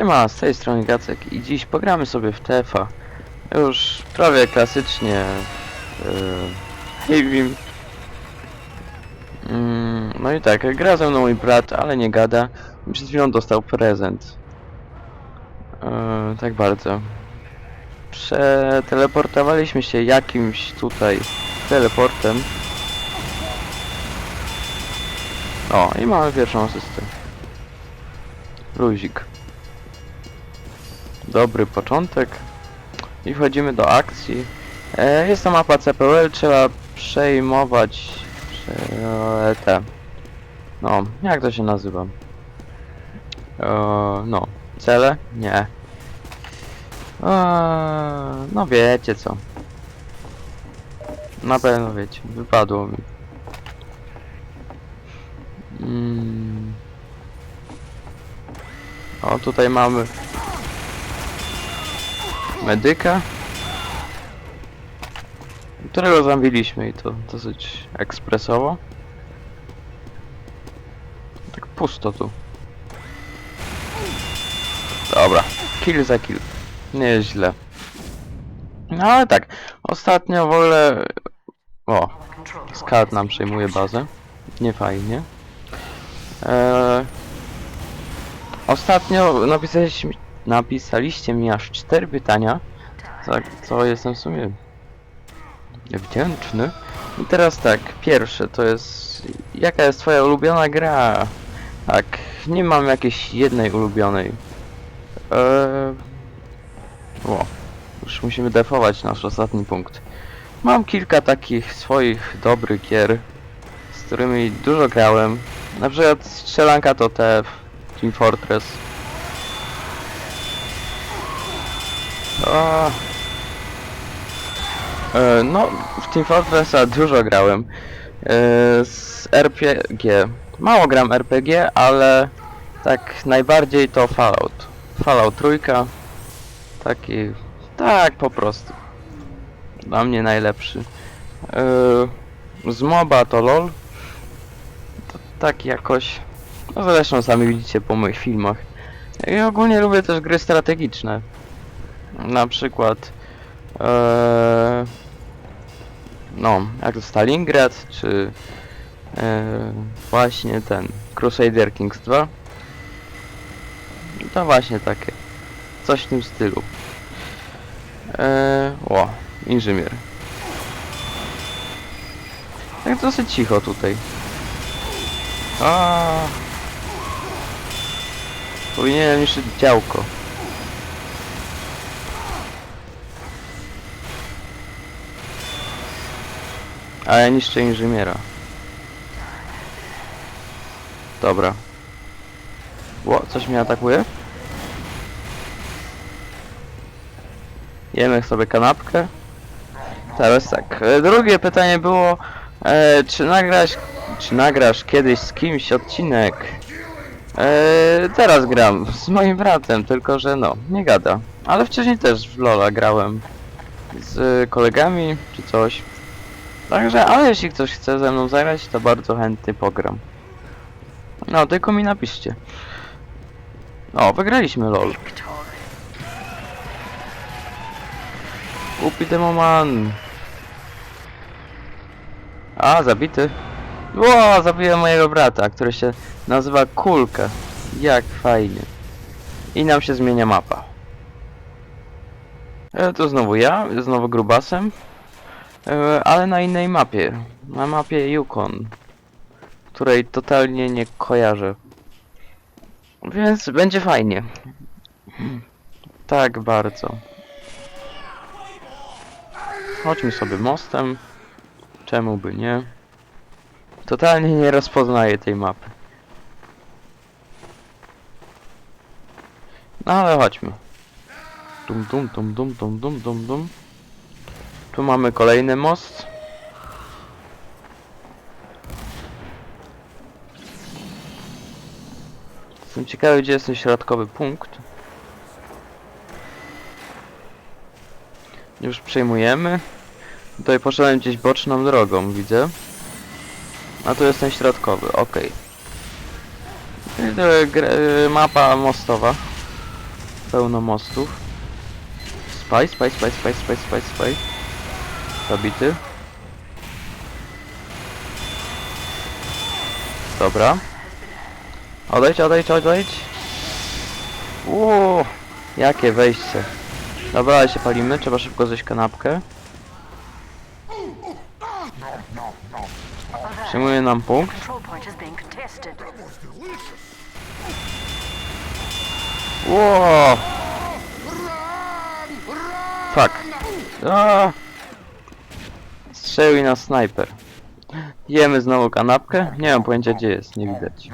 Siema, z tej strony Gacek i dziś pogramy sobie w TFA. Już prawie klasycznie yy, Heavy. Mm, no i tak, gra ze mną mój brat, ale nie gada. Przed chwilą dostał prezent. Yy, tak bardzo. Przeteleportowaliśmy się jakimś tutaj teleportem. O, i mamy pierwszą asystę. Luzik. Dobry początek. I wchodzimy do akcji. E, jest to mapa CPL, trzeba przejmować prze, te. No, jak to się nazywa? E, no, cele? Nie. E, no wiecie co. Na pewno wiecie, wypadło mi. Mm. O, tutaj mamy medyka, którego zabiliśmy i to dosyć ekspresowo. Tak pusto tu. Dobra, kill za kill. Nie jest źle. No ale tak, ostatnio w ogóle... O, skat nam przejmuje bazę. Nie fajnie. Eee, ostatnio napisaliście, mi- napisaliście mi aż cztery pytania, za co jestem w sumie wdzięczny. I teraz tak, pierwsze to jest, jaka jest twoja ulubiona gra? Tak, nie mam jakiejś jednej ulubionej. Eee, o, już musimy defować nasz ostatni punkt. Mam kilka takich swoich dobrych gier, z którymi dużo grałem. Na przykład strzelanka to TF, Team Fortress. E, no, w Team Fortressa dużo grałem. E, z RPG. Mało gram RPG, ale tak najbardziej to Fallout. Fallout trójka. Taki, tak po prostu. Dla mnie najlepszy. E, z MOBA to LOL. To tak jakoś. No zresztą sami widzicie po moich filmach. I ogólnie lubię też gry strategiczne. Na przykład. E, no, jak to Stalingrad, czy e, właśnie ten Crusader Kings 2. To właśnie takie. Coś w tym stylu. E, o, inżynier. Tak dosyć cicho tutaj. A. Powinienem niszczyć działko. A ja niszczę inżyniera. Dobra. Ło, coś mnie atakuje? Jemy sobie kanapkę. Teraz tak. e, Drugie pytanie było, e, czy nagrać, czy nagrasz kiedyś z kimś odcinek? E, teraz gram z moim bratem, tylko że no, nie gada. Ale wcześniej też w Lola grałem z kolegami czy coś. Także, ale jeśli ktoś chce ze mną zagrać, to bardzo chętnie pogram. No, tylko mi napiszcie. O, wygraliśmy LOL. Upi demoman. A, zabity. Ło, zabiłem mojego brata, który się nazywa Kulka. Jak fajnie. I nam się zmienia mapa. E, to znowu ja, znowu grubasem. E, ale na innej mapie. Na mapie Yukon. Której totalnie nie kojarzę. Więc będzie fajnie. Tak bardzo. Chodźmy sobie mostem. Czemu by nie? Totalnie nie rozpoznaję tej mapy. No ale chodźmy. Dum dum dum dum dum dum dum dum. Tu mamy kolejny most. Jestem ciekawy, gdzie jest ten środkowy punkt. Już przejmujemy. Tutaj poszedłem gdzieś boczną drogą, widzę. A tu jest ten środkowy, okej. Okay. Mapa mostowa. pełno mostów. Spy, spy, spy, spy, spy, spy, spy. Zabity. Dobra. Odejdź, odejdź, odejdź. Uuu, jakie wejście. Dobra, ale się palimy, trzeba szybko zejść kanapkę. Przyjmuje nam punkt. Ło! Fuck. A! Strzelił nas snajper. Jemy znowu kanapkę? Nie mam pojęcia gdzie jest, nie widać.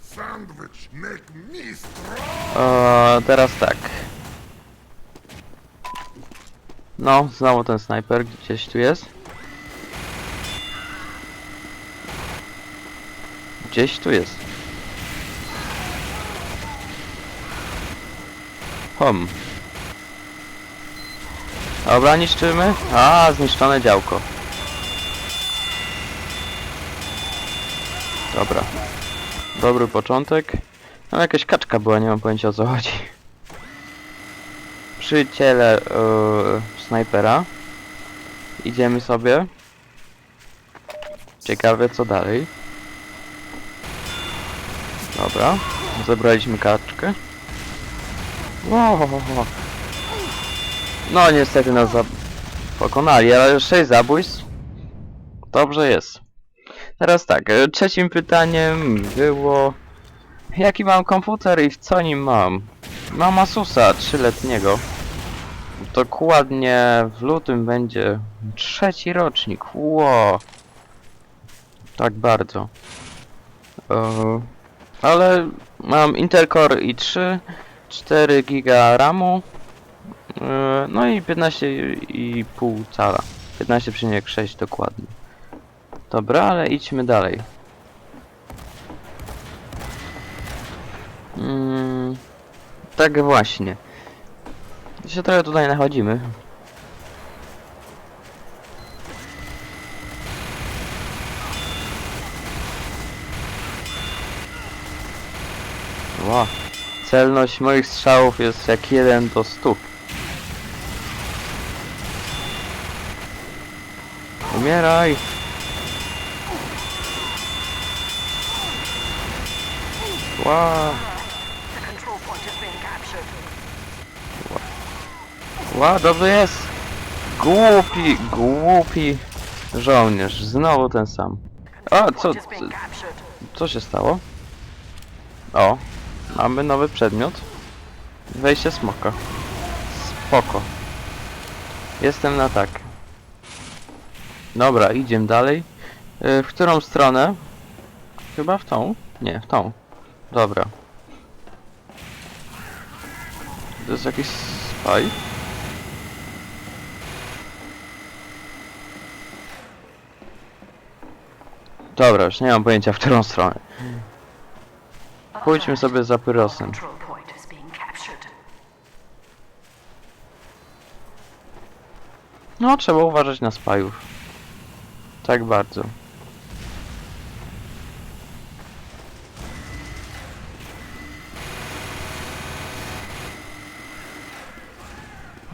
Sandwich make me strong. O, teraz tak. No, znowu ten snajper gdzieś tu jest. Gdzieś tu jest. Hom. Dobra, niszczymy. A, zniszczone działko. Dobra. Dobry początek. No jakaś kaczka była, nie mam pojęcia o co chodzi. Przy ciele yy, snajpera. Idziemy sobie. Ciekawe co dalej. Dobra. Zebraliśmy kaczkę. Wow. No niestety nas za... pokonali, ale 6 zabójstw. Dobrze jest. Teraz tak, e, trzecim pytaniem było... Jaki mam komputer i w co nim mam? Mam Asusa trzyletniego. Dokładnie w lutym będzie trzeci rocznik. Ło. Tak bardzo. E, ale mam Intel Core i3, 4 GB RAMu, no i 15,5 cala. 15,6 dokładnie. Dobra, ale idźmy dalej. Mm, tak właśnie. Się trochę tutaj nachodzimy. Ła. Celność moich strzałów jest jak 1 do 100. Umieraj! Ła. Ła, dobrze jest! Głupi, głupi żołnierz. Znowu ten sam. A, co, co się stało? O, mamy nowy przedmiot. Wejście smoka. Spoko. Jestem na tak. Dobra, idziemy dalej. Y, W którą stronę? Chyba w tą? Nie, w tą. Dobra. To jest jakiś spy? Dobra, już nie mam pojęcia w którą stronę. Pójdźmy sobie za pyrosem. No, trzeba uważać na spajów. Tak bardzo.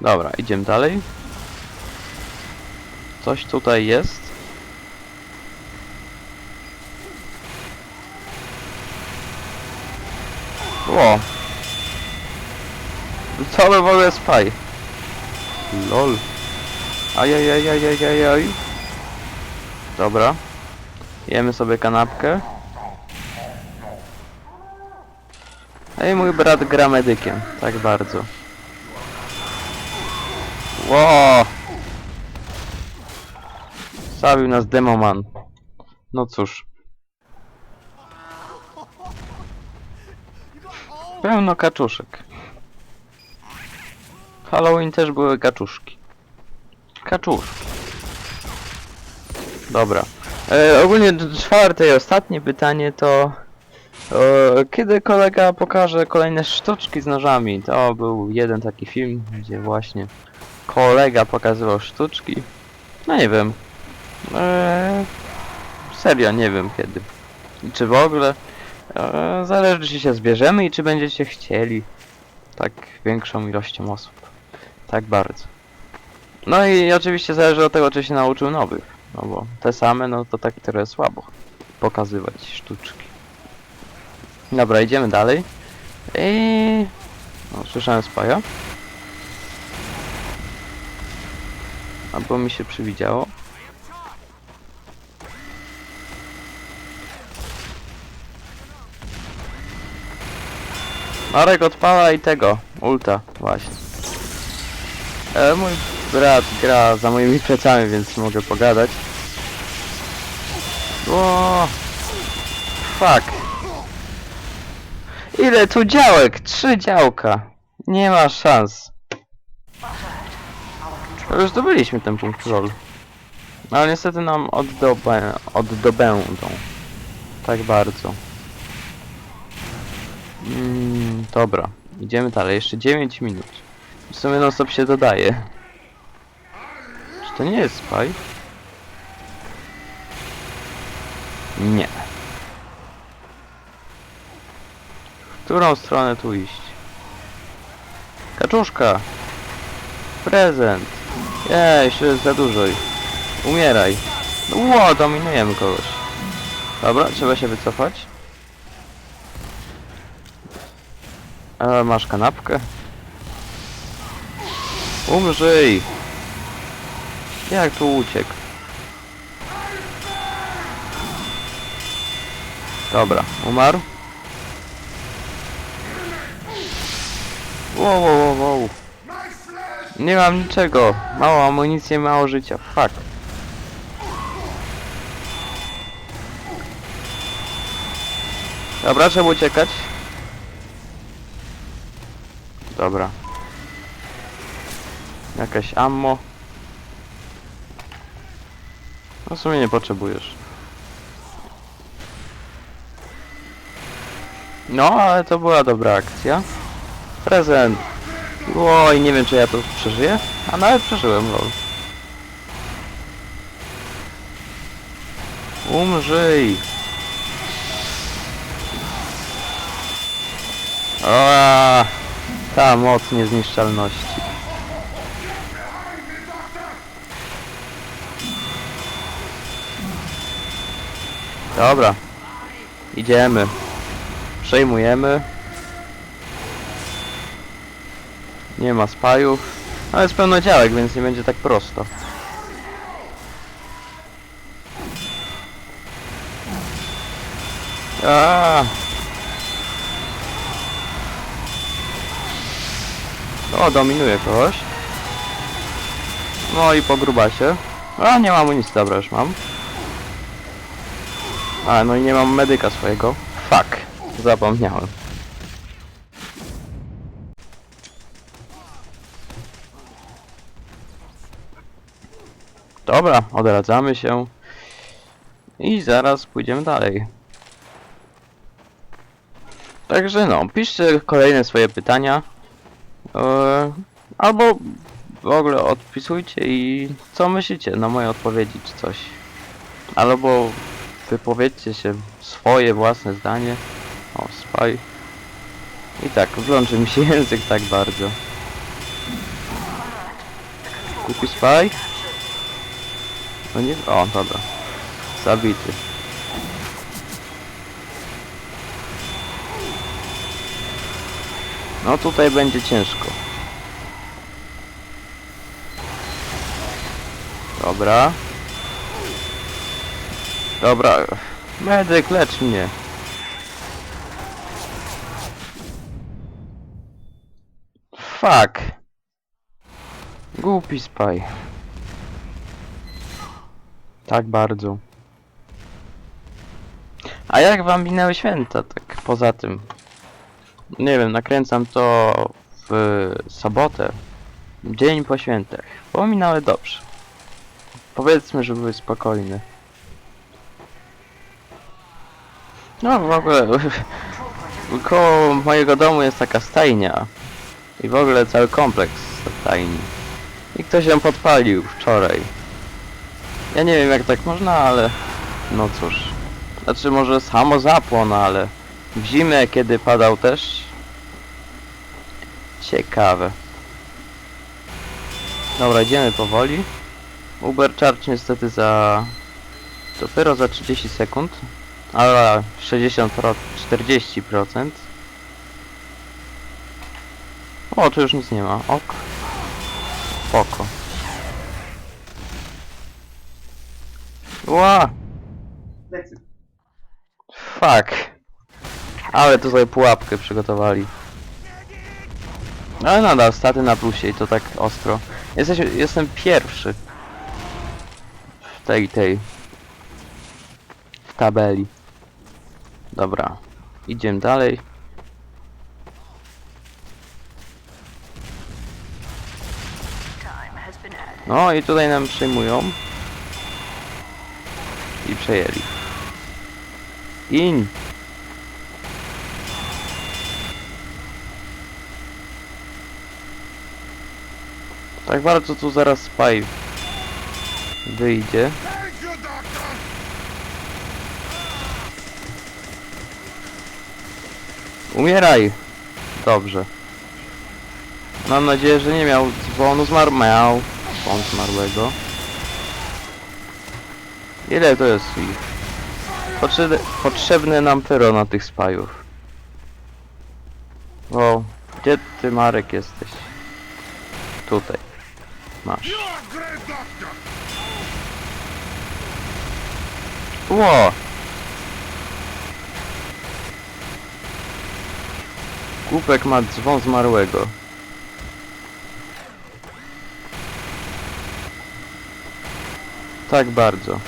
Dobra, idziemy dalej. Coś tutaj jest. Ło. Co by w ogóle spaj? LOL. Ajajajajajajaj. Dobra. Jemy sobie kanapkę. Ej, mój brat gra medykiem. Tak bardzo. Ło! Zabił nas Demoman. No cóż. Pełno kaczuszek. Halloween też były kaczuszki. Kaczuszki. Dobra. E, ogólnie czwarte i ostatnie pytanie to... E, kiedy kolega pokaże kolejne sztuczki z nożami? To był jeden taki film, gdzie właśnie kolega pokazywał sztuczki. No nie wiem. E, serio, nie wiem kiedy. I Czy w ogóle. E, zależy czy się zbierzemy i czy będziecie chcieli. Tak większą ilością osób. Tak bardzo. No i oczywiście zależy od tego, czy się nauczył nowych. No bo te same, no to tak trochę słabo pokazywać sztuczki. Dobra, idziemy dalej. I... No, słyszałem spaja. Albo mi się przywidziało. Marek odpala i tego, ulta, właśnie. E, mój brat gra za moimi plecami, więc mogę pogadać. O, fuck. Ile tu działek? Trzy działka. Nie ma szans. Już zdobyliśmy ten punkt lol. Ale niestety nam oddobę, oddobędą. Tak bardzo. Mm, dobra, idziemy dalej. Jeszcze 9 minut. W sumie non stop się dodaje. To nie jest spy? Nie. W którą stronę tu iść? Kaczuszka! Prezent! Jej, jeszcze jest za dużo. Umieraj. Ło, dominujemy kogoś. Dobra, trzeba się wycofać. E, masz kanapkę? Umrzyj! Jak tu uciekł? Dobra, umarł? Wow, wow, wow. Nie mam niczego. Mało amunicji, mało życia. Fuck. Dobra, trzeba uciekać. Dobra. Jakaś ammo. No w sumie nie potrzebujesz. No, ale to była dobra akcja. Prezent. Oj, nie wiem czy ja to przeżyję. A nawet przeżyłem, lol. Umrzyj. O, ta moc niezniszczalności. Dobra. Idziemy. Przejmujemy. Nie ma spajów. Ale jest pełno działek, więc nie będzie tak prosto. Aaaa! O, dominuje kogoś. No i pogruba się. A, nie mam nic, dobra, już mam. A, no i nie mam medyka swojego. Fuck, zapomniałem. Dobra, odradzamy się. I zaraz pójdziemy dalej. Także no, piszcie kolejne swoje pytania. Eee, albo w ogóle odpisujcie i co myślicie na moje odpowiedzi czy coś. Albo wypowiedzcie się swoje własne zdanie. O, spy. I tak, włączy mi się język tak bardzo. Kupi spy? No nie... O, dobra. Zabity. No tutaj będzie ciężko. Dobra. Dobra. Medyk, lecz mnie. Fuck. Głupi spy. Tak bardzo. A jak wam minęły święta, tak poza tym? Nie wiem, nakręcam to w sobotę, dzień po świętach. Pominęły dobrze. Powiedzmy, że były spokojne. No w ogóle, koło mojego domu jest taka stajnia. I w ogóle cały kompleks stajni. I ktoś ją podpalił wczoraj. Ja nie wiem jak tak można, ale... No cóż. Znaczy może samo zapłon, ale... W zimę, kiedy padał też. Ciekawe. Dobra, idziemy powoli. Uber Charge niestety za... Dopiero za 30 sekund. Ale 60%, 40%. O, tu już nic nie ma. Ok. Spoko. Ła! Fuck. Ale tutaj pułapkę przygotowali. Ale nadal staty na plusie i to tak ostro. Jesteś, jestem pierwszy. W tej, tej. W tabeli. Dobra. Idziemy dalej. No i tutaj nam przejmują. I przejęli. In! Tak bardzo tu zaraz spaj wyjdzie. Umieraj! Dobrze. Mam nadzieję, że nie miał dzwonu zmarł. Miał dzwon zmarłego. Ile to jest ich? Potrzebne, nam pyro na tych spajów. O, gdzie ty Marek jesteś? Tutaj. Masz. Ło! Głupek ma dzwon zmarłego. Tak bardzo.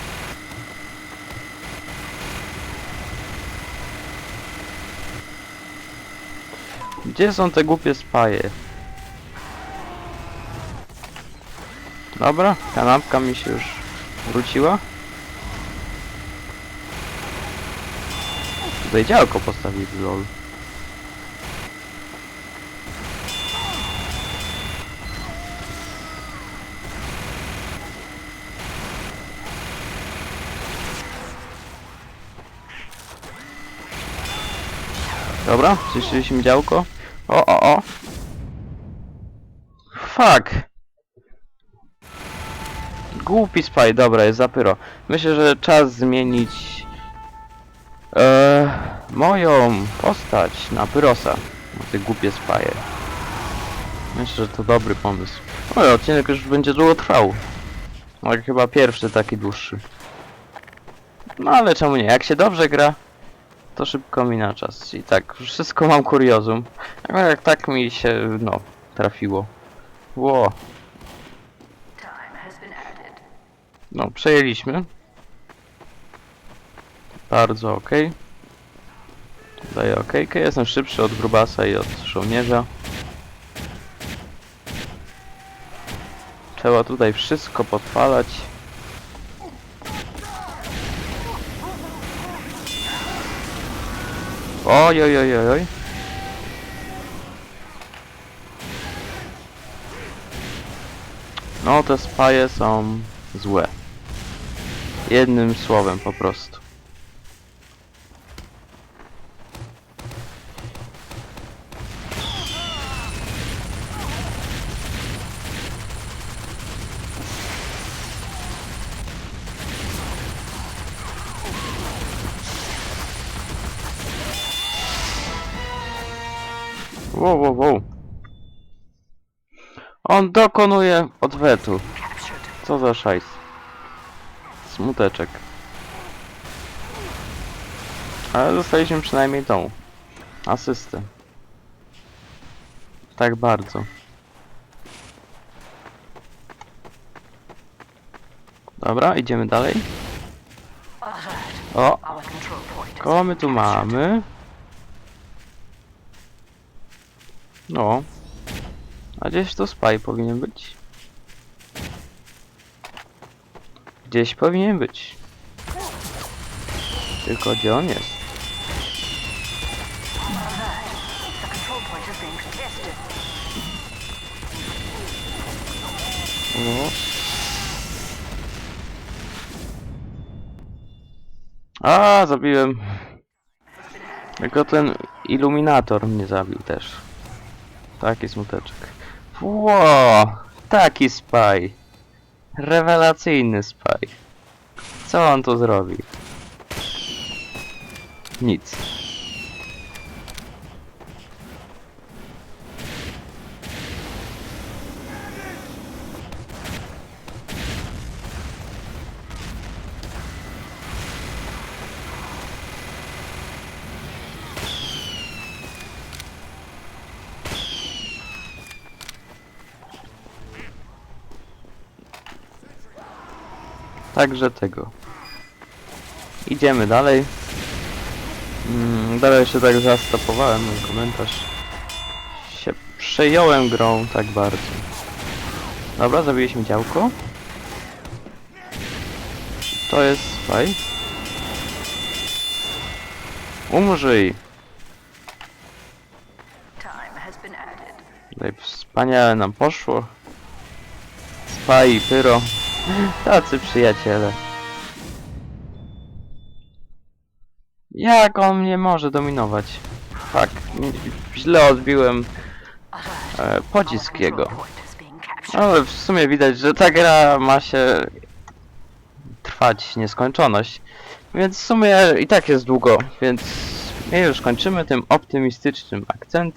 Gdzie są te głupie spaje? Dobra, kanapka mi się już wróciła. Tutaj działko postawili, lol. Dobra, zniszczyliśmy działko. O, o, o. Fuck. Głupi spaj, dobra, jest zapyro. Myślę, że czas zmienić Eee, moją postać na Pyrosa. Na te głupie spaje. Myślę, że to dobry pomysł. O, odcinek już będzie długo trwał. No, chyba pierwszy taki dłuższy. No ale czemu nie? Jak się dobrze gra, to szybko mina czas. I tak, wszystko mam kuriozum. Ale jak tak mi się, no, trafiło. Ło, no, przejęliśmy. Bardzo ok. Daję ok. Jestem szybszy od grubasa i od żołnierza. Trzeba tutaj wszystko podpalać. Oj, oj, oj, oj, oj. No, te spaje są złe. Jednym słowem po prostu. Wow, wow, wow. On dokonuje odwetu. Co za szajs. Smuteczek. Ale dostaliśmy przynajmniej tą asystę. Tak bardzo. Dobra, idziemy dalej. O, kogo my tu mamy? No. A gdzieś tu spy powinien być. Gdzieś powinien być. Tylko gdzie on jest? The control point is being contested. O. A, zabiłem. Tylko ten iluminator mnie zabił też. Taki smuteczek. Ło, taki spy. Rewelacyjny spy. Co on tu zrobi? Nic. Także tego. Idziemy dalej. Mm, dalej się tak zastopowałem, mój komentarz. Się przejąłem grą tak bardzo. Dobra, zabiliśmy działko. To jest spy. Umrzyj! Tutaj wspaniale nam poszło. Spy i Pyro. Tacy przyjaciele. Jak on mnie może dominować? Nie- źle odbiłem e, pocisk jego. Ale w sumie widać, że ta gra ma się trwać nieskończoność. Więc w sumie i tak jest długo, więc my już kończymy tym optymistycznym akcentem.